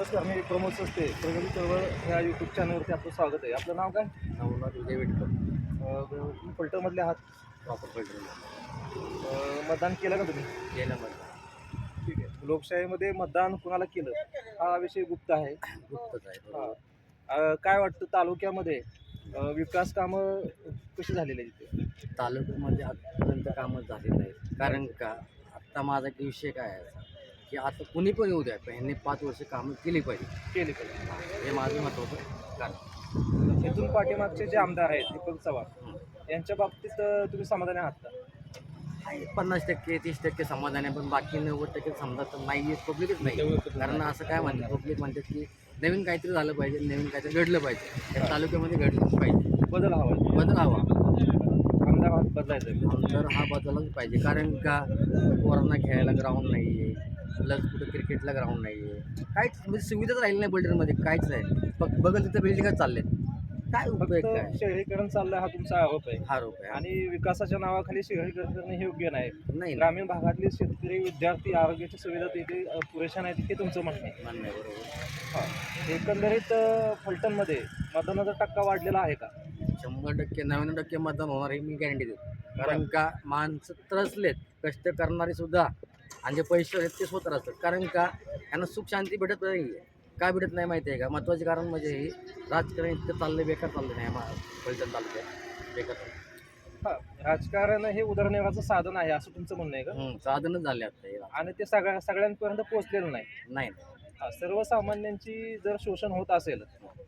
नमस्कार मी प्रमोद सस्ते प्रगती चळवळ ह्या यूट्यूब चॅनलवरती आपलं स्वागत आहे. आपलं नाव काय? नवनाथ विजय विटकर फलटणमधले आहात? प्रॉपर अं, मतदान केलं का तुम्ही? गेलं मला ठीक आहे. लोकशाहीमध्ये मतदान कुणाला केलं? हा विषय गुप्त आहे. गुप्तच आहे काय वाटतं तालुक्यामध्ये? विकास कामं कशी झालेली आहे तिथे तालुक्यामध्ये आजपर्यंत कामच झाले नाहीत. कारण का? आत्ता माझा विषय काय आहे की आता कुणी पण येऊ द्या पण ह्यांनी पाच वर्ष कामं केली पाहिजे. केली पाहिजे. हे माझं महत्त्वाचं कारण इथून पाठीमागचे जे आमदार आहेत दीपक चव्हाण. यांच्या बाबतीत अं, तुम्ही समाधानी आहात का? आहे पन्नास टक्के तीस टक्के समाधान आहे पण बाकी नव्वद टक्के समजा तर नाही आहे पब्लिकच नाही. कारण असं काय म्हणतात पब्लिक म्हणतात की नवीन काहीतरी झालं पाहिजे नवीन काहीतरी घडलं पाहिजे. या तालुक्यामध्ये घडलंच पाहिजे. बदल हवा. आहे. बदल हवा. आमदार बदलायचा. आहे. तर हा बदलच पाहिजे. कारण का? पोरांना खेळायला ग्राउंड नाही आहे प्लस कुठं क्रिकेटला ग्राउंड नाही आहे काहीच म्हणजे सुविधाच राहिली नाही बुलढाण्यामध्ये काहीच नाही. फक्त बघल तिथं बिल्डिंगच चालले काय उपयोग काय फक्त शहरीकरण चाललंय हा तुमचा आरोप आहे. हा रोप आहे आणि विकासाच्या नावाखाली शहरीकरण करणे हे योग्य नाही. नाही ग्रामीण भागातले शेतकरी विद्यार्थी आरोग्याच्या सुविधा तिथे अ, पुरेशा नाहीत हे तुमचं म्हणणं आहे. म्हणणं आहे बरोबर. हा. एकंदरीत अ, फलटणमध्ये मतदानाचा टक्का वाढलेला आहे का? शंभर टक्के नव्याण्णव टक्के मतदान होणार हे मी गॅरंटी देतो. कारण का माणसं त्रसलेत. कष्ट करणारे सुद्धा आणि जे पैसे आहेत ते स्वतः असतात कारण का? यांना सुख शांती भेटत नाही. का भेटत नाही माहिती आहे का? महत्त्वाचे कारण म्हणजे हे राजकारण इतकं चाललंय बेकार चाललं नाही फलटण तालुक्यात. बेकार. हा राजकारण हे उदरनिर्वाहाचं साधन आहे असं तुमचं म्हणणं आहे का? साधनच झाले आता हे आणि ते सगळ्या सगळ्यांपर्यंत पोहोचलेलं नाही. नाही हा, सर्वसामान्यांची जर शोषण होत असेल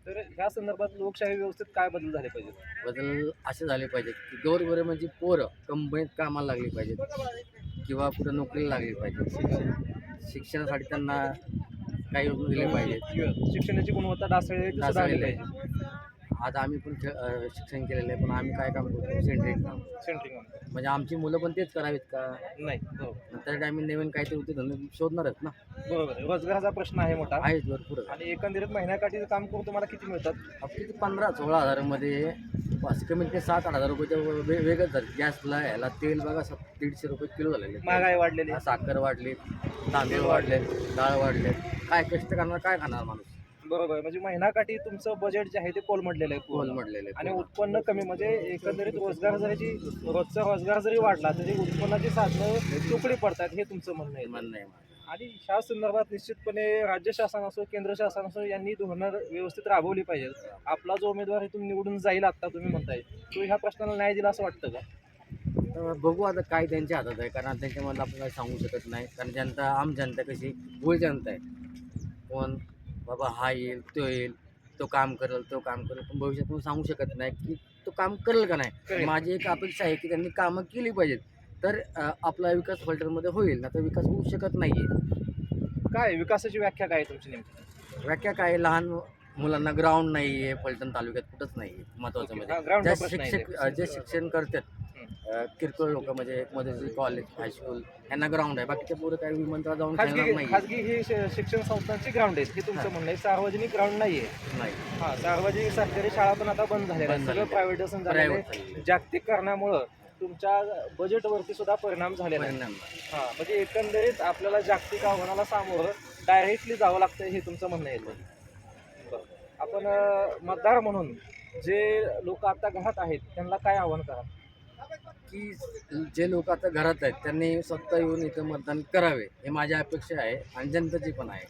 तर ह्या संदर्भात लोकशाही व्यवस्थेत काय बदल झाले पाहिजेत? बदल असे झाले पाहिजेत की गोरगोरे म्हणजे पोरं कंपनीत कामाला लागली पाहिजेत. किंवा कुठं नोकरीला लागली पाहिजे. शिक्षण शिक्षणासाठी त्यांना काही योजना दिल्या पाहिजेत. शिक्षणाची गुणवत्ता डासळलेली ती सुधारलेली आहे. आज आम्ही पण खे- शिक्षण केलेलं आहे पण आम्ही काय काम करतो? सेंट्रिक काम. सेंट्रिंग म्हणजे आमची मुलं पण तेच करावीत का? नाही बरोबर नंतर आम्ही नवीन काहीतरी होते धंदे शोधणारच ना? बरोबर आहे. रोजगाराचा प्रश्न आहे मोठा. आहेच भरपूर. आणि एकंदरीत महिन्याकाठी काम करून तुम्हाला किती मिळतात? किती? पंधरा सोळा हजारामध्ये असं कमीत कमी सात आठ हजार रुपये वे वेगळंच झालं गॅसला याला तेल बघा सत दीडशे रुपये किलो झालेले महागाई वाढलेली आहे. साखर वाढली तांदूळ वाढले डाळ वाढले काय कष्ट करणार काय खाणार माणूस बरोबर आहे. म्हणजे महिनाकाठी तुमचं बजेट जे आहे ते कोलमडलेलं आहे कोल पूर्ण. म्हटलेले आणि उत्पन्न कमी म्हणजे एकंदरीत रोजगार जरी रोजचा रोजगार जरी वाढला तरी उत्पन्नाची साधनं तुकडी पडतात हे तुमचं म्हणणं आहे म्हणणं आहे. आणि ह्या संदर्भात निश्चितपणे राज्य शासन असो केंद्र शासन असो यांनी धोरणं व्यवस्थित राबवली पाहिजेत. आपला जो उमेदवार इथून निवडून जाईल आता तुम्ही म्हणताय तो ह्या प्रश्नाला न्याय दिला असं वाटतं का? बघू आता काय त्यांच्या हातात आहे कारण त्यांच्यामधलं आपण काही सांगू शकत नाही. कारण जनता आम जनता कशी गोल जनता आहे. कोण बाबा हा येईल तो येईल तो काम करेल तो काम करेल पण भविष्यात सांगू शकत नाही की तो काम करेल का नाही. माझी एक अपेक्षा आहे की त्यांनी कामं केली पाहिजेत. तर आपला विकास फलटरमध्ये होईल ना तर विकास होऊ शकत नाही आहे काय विकासाची व्याख्या काय आहे तुमची नेमकी व्याख्या काय लहान मुलांना ग्राउंड नाही आहे फलटण तालुक्यात कुठंच नाही आहे महत्त्वाचं. हा, म्हणजे ground चा ज्या प्रश्न आहे शिक्षक ते. जे शिक्षण करतात. अं, किरकोळ लोक म्हणजे मध्ये कॉलेज हायस्कूल यांना ग्राउंड आहे बाकीच्या पुढे काही विमानतळात जाऊन खेळणार खाजगी नाही खाजगी ही श- शिक्षण संस्थांची ग्राउंड आहेत हे तुमचं हा. म्हणणं आहे सार्वजनिक ग्राउंड नाहीये नाही हा सार्वजनिक सरकारी शाळा पण आता बंद झालेल्या आहेत बंद सगळं झालेलं आहे आहे. जागतिक कारणामुळं तुमच्या बजेटवरती सुद्धा परिणाम झालेला आहे. परिणाम. हा म्हणजे एकंदरीत आपल्याला जागतिक आव्हानाला सामोरं डायरेक्टली जावं लागतं हे तुमचं म्हणणं बरं. आपण अं, मतदार म्हणून जे लोक आता घरात आहेत त्यांना काय आव्हान करा की जे लोक आता घरात आहेत त्यांनी स्वतः येऊन इथं मतदान करावे हे माझी अपेक्षा आहे आणि जनतेची पण आहे.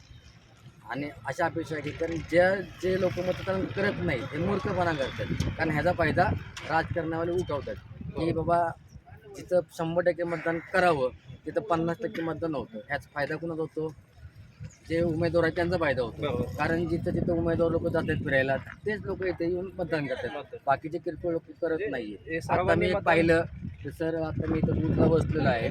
आणि अशा अपेक्षा आहे की कारण ज्या जे लोक मतदान करत नाही ते मूर्खपणा करतात. कारण ह्याचा फायदा राजकारणावाले उठवतात. की बाबा जिथं शंभर टक्के मतदान करावं तिथं पन्नास टक्के मतदान होतं. ह्याचा फायदा कुणाचा होतो? जे उमेदवार आहेत त्यांचा फायदा होतो. कारण जिथं तिथं उमेदवार लोक जातात फिरायला तेच लोक इथे येऊन मतदान करतात. बाकीचे किरकोळ लोक करत नाहीये. आता मी पाहिलं तर सर आता मी इथं बूथला बसलेलो आहे.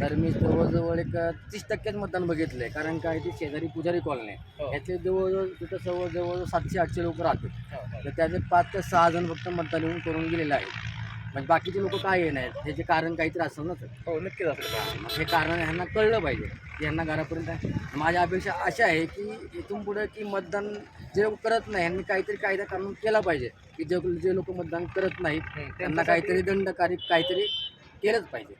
तर मी जवळजवळ एक तीस टक्क्यात मतदान बघितलंय. कारण काय ती शेजारी पुजारी कॉलनी आहे. हो. ह्याचे जवळजवळ तिथं जवळ जवळ सातशे आठशे लोक राहतात. हा, हा. तर त्याचे पाच ते सहा जण फक्त मतदान येऊन करून गेलेले आहेत. म्हणजे बाकीचे लोक काय येणार ह्याचे कारण काहीतरी असेल ना सर हो नक्कीच असलं मग हे कारण ह्यांना कळलं पाहिजे की ह्यांना घरापर्यंत आहे. माझ्या अपेक्षा अशा आहे की इथून पुढे की मतदान जे लोक करत नाही ह्यांनी काहीतरी कायदा कानून केला पाहिजे की जे जे लोक मतदान करत नाहीत त्यांना काहीतरी दंडकारी काहीतरी केलंच पाहिजे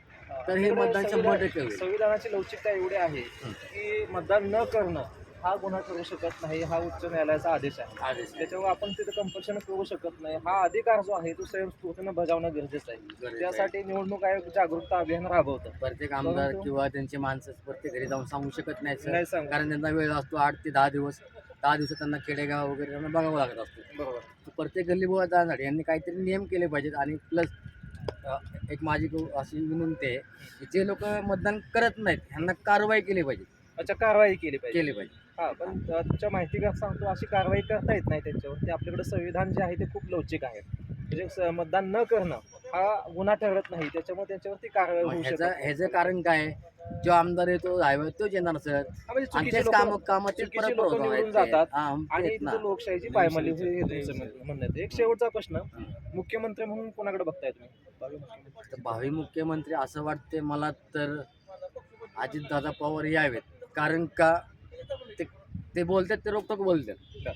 तर हे मतदान शंभर टक्के होईल. संविधानाची लवचिकता एवढी आहे. की मतदान न करणं हा गुन्हा करू शकत नाही हा उच्च न्यायालयाचा आदेश आहे. आदेश आहे. त्याच्यामुळे आपण तिथे कंपल्शन करू शकत नाही. हा अधिकार जो आहे तो स्वयंस्फूर्तीनं बजावणं गरजेचं आहे. गरजेचं आहे. त्यासाठी निवडणूक आयोग जागरूकता अभियान राबवतं. प्रत्येक आमदार परंतु- किंवा त्यांचे माणसं प्रत्येक घरी जाऊन सांगू शकत नाही नाही सर सांगू. कारण त्यांना वेळ असतो आठ ते दहा दिवस. दहा दिवसात त्यांना खेडेगाव वगैरे त्यांना बघावं लागत असतो. बरोबर. तर प्रत्येक गल्ली बोळा जाण्यासाठी यांनी काहीतरी नियम केले पाहिजेत आणि प्लस एक माझी गो- अशी विनंती आहे की जे लोक मतदान करत नाहीत ह्यांना कारवाई केली पाहिजे. अच्छा कारवाई केली पाहिजे. केली पाहिजे. हा पण तुमच्या माहिती का सांगतो अशी कारवाई करता येत नाही त्यांच्यावर. ते आपल्याकडे संविधान जे आहे ते खूप लवचिक आहे. म्हणजे स- मतदान न करणं हा गुन्हा ठरत नाही. त्याच्यामुळे त्यांच्यावरती कारवाई होऊ शकत ह्याचं कारण काय? जो आमदार येतो हायवे तोच येणार सर. हा, म्हणजे चुकीचे काम काम तेच चुकीचे परत लोकं परत निवडून व्हायचे. जातात आणि लोकशाहीची पायमल्ली होईल हे तुमचं म्हण- म्हणणं आहे. एक शेवटचा प्रश्न. मुख्यमंत्री म्हणून कोणाकडे बघताय तुम्ही? भावी मुख्यमंत्री. असं वाटते मला तर अजितदादा पवार यावेत. कारण का? ते बोलतात ते रोखोक बोलतात.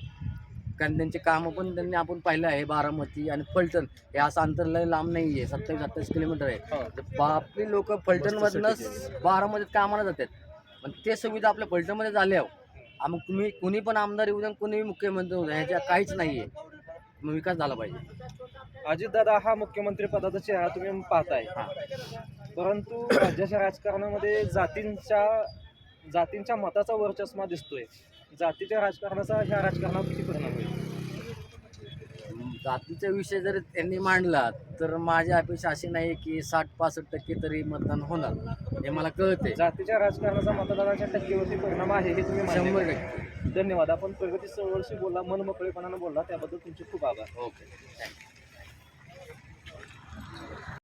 कारण त्यांचे कामं पण त्यांनी आपण पाहिलं आहे बारामती आणि फलटण. हे असं अंतर लय लांब नाही आहे सत्तावीस अठ्ठावीस किलोमीटर आहे. हा. तर आपली लोक फलटणमधनं बारामतीत कामाला जातात. पण ते सुविधा आपल्या फलटणमध्ये झाल्या मग तुम्ही कुणी पण आमदार येऊ द्या कुणी मुख्यमंत्री होऊ द्या ह्याच्या काहीच नाही आहे मग विकास झाला पाहिजे. अजितदादा हा मुख्यमंत्री पदाचा चेहरा तुम्ही पाहताय. हां. परंतु राज्याच्या राजकारणामध्ये जातींच्या जातींच्या मताचा वर्चस्व दिसतोय. जातीच्या राजकारणाचा ह्या राजकारणावर किती परिणाम होईल? जातीचा विषय जर त्यांनी मांडला तर माझी अपेक्षा अशी नाही की साठ पासष्ट टक्के तरी मतदान होणार. हे मला कळते जातीच्या राजकारणाचा मतदानाच्या टक्केवरती परिणाम आहे हे तुम्ही शंभर. टक्के. धन्यवाद. आपण प्रगती चळवळशी बोलला मन मोकळेपणानं बोलला त्याबद्दल तुमचे खूप आभार. ओके. थँक्यू